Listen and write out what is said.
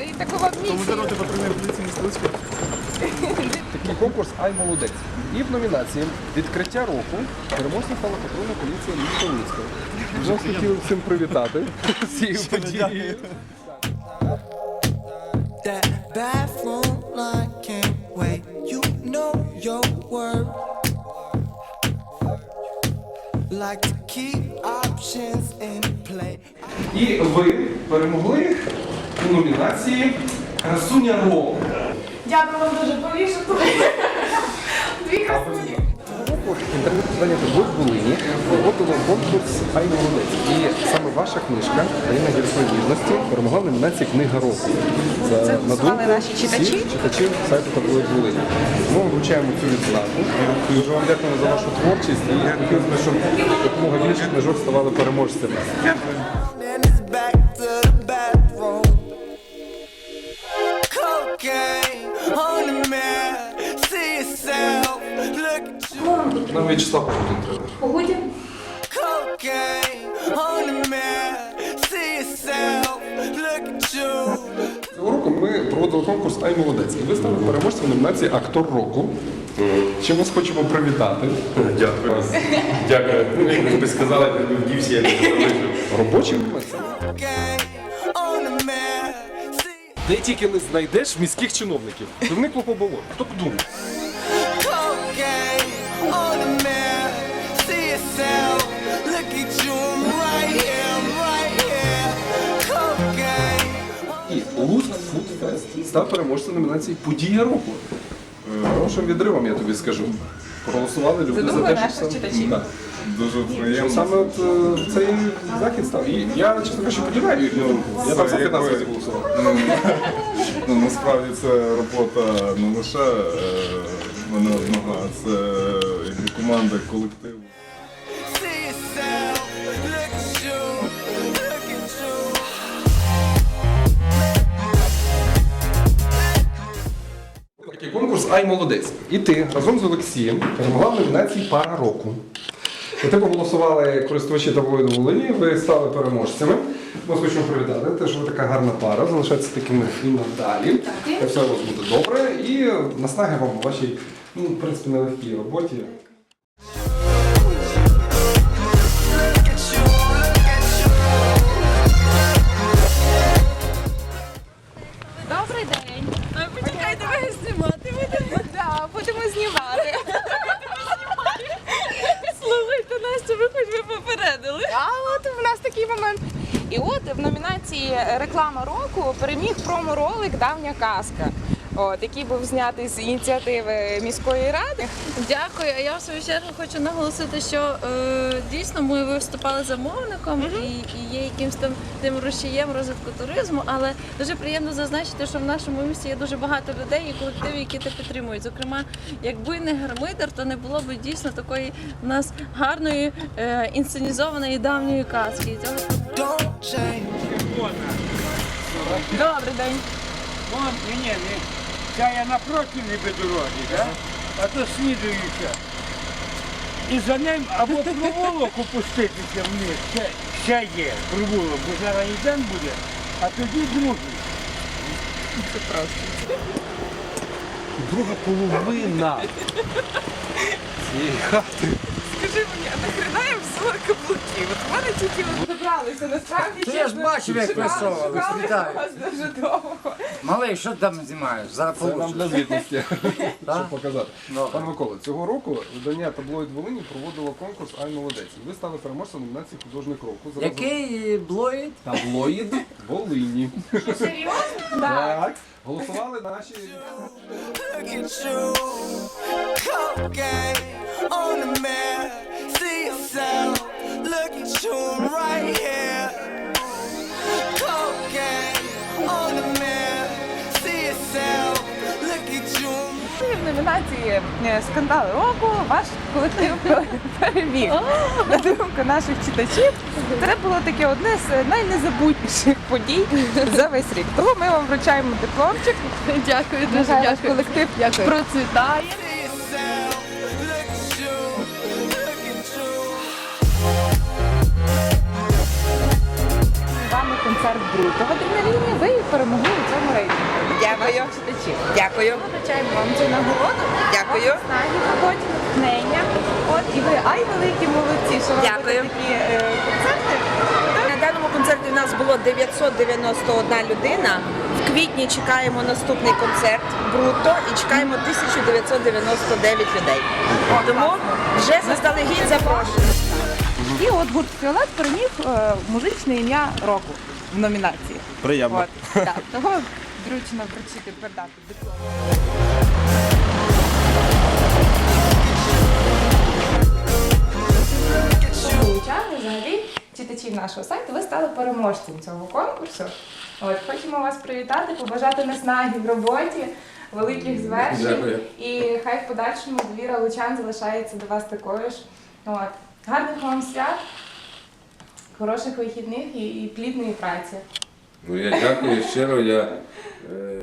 І такого місії. патрульної поліції міста Луцька. Такий конкурс Ай молодець. І в номінації відкриття року переможцем стала патрульна поліція міста Луцька. Вже хотів всім привітати з цією подією. That bathroom line can't wait. You know your word. Like to keep options in play. І ви перемогли у номінації Красуня року. Дякую вам дуже повішати. Дві красуні. Інтернет-видання «Тобой в Волині проводило конкурс Ай молодець. І саме ваша книжка «Таємна гірської ніжності» перемогла в номінації Книга року. За, Це на думку наші читачі? всіх читачів сайту «Тобой в Волині. Ми вам вручаємо цю відзнаку. Дуже вам дякуємо за вашу творчість і хотілося б, щоб якомога більше книжок ставали переможцями. Yourself. Look at you. Цього року ми проводили конкурс Ай молодець. І ви стали переможцем в номінації Актор року. Чим вас хочемо привітати. Дякую. Дякую. Ну, Як би сказали, би вдівся, я не. See Де тільки не знайдеш міських чиновників. Півникло по болоту. Хто б думав? Yourself. Look at you. I'm right here. I'm right here. Cocaine. І Луцьк Фуд Фест став переможцем номінації Подія року. Е, Хорошим відривом, я тобі скажу. Проголосували люди за те, що наших читачів. Да. Дуже приємно. саме от, е, цей захід став. І я, чесно кажучи, поділяю їхню думку. Я там за 15 разів голосував. Ну, насправді це робота не лише е, мене одного, а це команда, колектив. Такий й Ай молодець. І ти разом з Олексієм перемогла в номінації Пара року. І ти проголосували користувачі таблоїду Волині, ви стали переможцями. Ми хочемо привітати, те, що ви така гарна пара, залишайтеся такими і надалі. Все у вас буде добре. І наснаги вам у вашій, ну, в принципі, нелегкій роботі. Реклама року переміг промо-ролик Давня казка. От, який був знятий з ініціативи міської ради. Дякую. А я в свою чергу хочу наголосити, що е, дійсно ми виступали замовником і, і є якимсь там тим рушієм розвитку туризму. Але дуже приємно зазначити, що в нашому місті є дуже багато людей і колективів, які це підтримують. Зокрема, якби не гармидер, то не було б дійсно такої в нас гарної е, інсценізованої давньої казки. Цього Change. Добрий день. Вон, ні, ні, ні. Ця я не по дорозі, да? а то слідуюча. І за ним або проволок опуститися вниз, ще, ще є проволок, бо зараз один буде, а тоді другий. Друга половина цієї хати. Скажи мені, а нахрена я взяла каблуки? От в мене тільки от забралися, насправді Та я ж чесно, бачив, як шукали- висовувались, шукали вітаю. вас дуже довго. Малий, що ти там знімаєш? Зараз Це нам для звітності, щоб показати. Добре. Пане Микола, цього року видання таблоїд Волині проводило конкурс Ай молодець. Ви стали переможцем номінації художник року. Який блоїд? Таблоїд Волині. Серйозно? Так. Голосували наші. Look at you. Cocaine on the mirror. See yourself. Номінації е, скандали року ваш колектив переміг. На думку наших читачів, це було таке одне з найнезабутніших подій за весь рік. Тому ми вам вручаємо дипломчик. Дякую, дуже дякую. колектив Дякую. процвітає. You. Вами концерт Бруто в адреналіні. Ви перемогли у цьому рейтингу. Дякую. Читачів. Дякую. Вручаємо вам цю нагороду. Дякую. Снаги роботі, натхнення. От і ви ай великі молодці, що ви Дякую. робите такі е, концерти. На даному концерті у нас було 991 людина. В квітні чекаємо наступний концерт Бруто і чекаємо 1999 людей. Тому вже заздалегідь запрошую. І от гурт Фіолет переміг е, музичне ім'я року в номінації. Приємно. От, так, того вручено вручити передати диплом. Лучани, взагалі, читачів нашого сайту, ви стали переможцем цього конкурсу. От, хочемо вас привітати, побажати наснаги в роботі, великих звершень. І хай в подальшому довіра лучан залишається до вас такою ж. От. Гарних вам свят, хороших вихідних і плідної праці. Ну я дякую щиро. Я е,